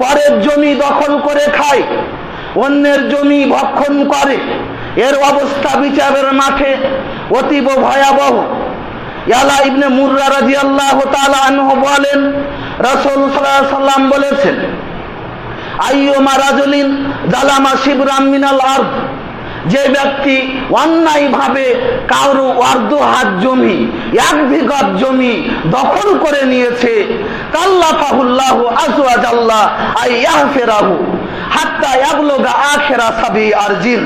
পরের জমি দখল করে খায়, অন্যের জমি ভক্ষণ করে। এর অবস্থা বিচারের মাঠে অতীব ভয়াবহ। ইয়ালা ইবনে মুর্রা রাজি তাআলা আনহ বলেন, রসুল সাল্লাম বলেছেন, আইয়ুমা রাজুলিন জালামা শিবরাম মিনাল আরদ। যে ব্যক্তি অন্যায়ভাবে কারও অর্ধ হাত জমি, এক বিঘত জমি দখল করে নিয়েছে কাল্লাফাহুল্লাহু আজওয়াজাল্লাহ আই ইয়াহফিরাহু হাত্তা ইয়াবলুগা আখিরা সাবি আরজিন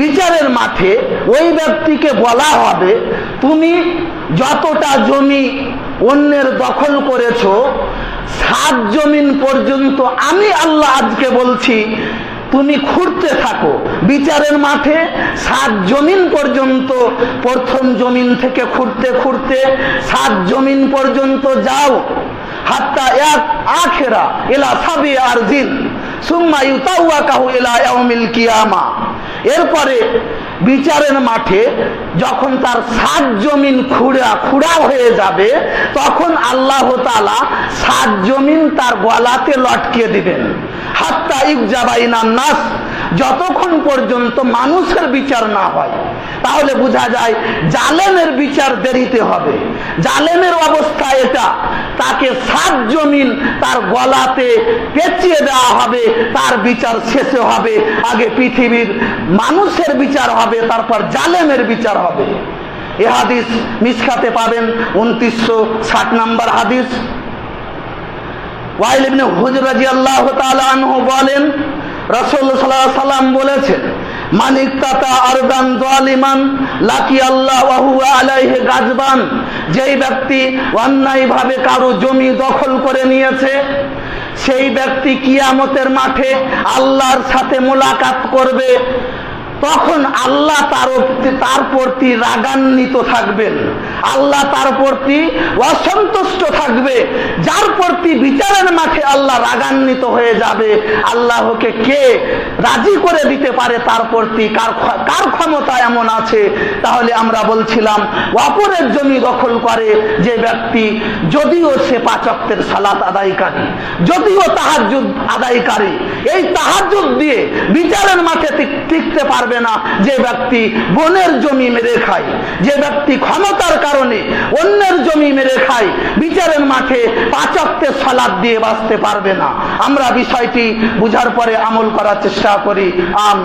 বিচারের মাঠে ওই ব্যক্তিকে বলা হবে, তুমি যতটা জমি অন্যের দখল করেছ, সাত জমিন পর্যন্ত আমি আল্লাহ আজকে বলছি তুমি খুঁড়তে থাকো। বিচারের মাঠে সাত জমিন পর্যন্ত, প্রথম জমিন থেকে খুঁড়তে খুঁড়তে সাত জমিন পর্যন্ত যাও। হাত্তা এক আখেরা এলা সাবি আর জিন, সুম্মা ইউতাউয়া কাহু এলা ইয়াউমিল কিয়ামা। এরপরে বিচারের মাঠে যখন তার সাত জমিন খুঁড়া খুঁড়া হয়ে যাবে, তখন আল্লাহ তালা সাত জমিন তার গলাতে লটকে দিবেন। নাস যতক্ষণ পর্যন্ত মানুষের বিচার না হয়, তাহলে বোঝা যায় জালেমের বিচার দেরিতে হবে। জালেমের অবস্থা এটা, তাকে সাত জমিন তার গলাতে পেঁচিয়ে দেওয়া হবে, তার বিচার শেষে হবে, আগে পৃথিবীর মানুষের বিচার হবে, তারপর জালেমের বিচার হবে। এ হাদিস মিসখাতে পাবেন, উনত্রিশশো ষাট নাম্বার হাদিস। ওয়াইল ইবনে হুজর তাআলা বলেন রাসূল সাল্লাল্লাহু বলেছেন মানিক তাতা আরদান জালিমান লাকি আল্লাহ ওয়া হুয়া আলাইহি গাজবান যেই ব্যক্তি অন্যায়ভাবে কারও জমি দখল করে নিয়েছে, সেই ব্যক্তি কিয়ামতের মাঠে আল্লাহর সাথে মোলাকাত করবে। তখন আল্লাহ তার তার প্রতি রাগান্বিত থাকবেন। আল্লাহ তার প্রতি অসন্তুষ্ট থাকবে। যার প্রতি বিচারের মাঠে আল্লাহ রাগান্বিত হয়ে যাবে। আল্লাহকে কে রাজি করে দিতে পারে তার প্রতি? কার কার ক্ষমতা এমন আছে? তাহলে আমরা বলছিলাম, অপরের জমি দখল করে যে ব্যক্তি, যদিও সে পাচকের সালাত আদায়কারী, যদিও তাহার তাহাজুদ আদায়কারী, এই তাহার তাহাজুদ দিয়ে বিচারের মাঠে টিকতে টিকতে পারবে না। যে ব্যক্তি বনের জমি মেরে খায়, যে ব্যক্তি ক্ষমতার কারণে অন্যের জমি মেরে খায়, বিচারের মাঠে পাচকতে সালাদ দিয়ে বাঁচতে পারবে না। আমরা বিষয়টি বুঝার পরে আমল করার চেষ্টা করি। আমি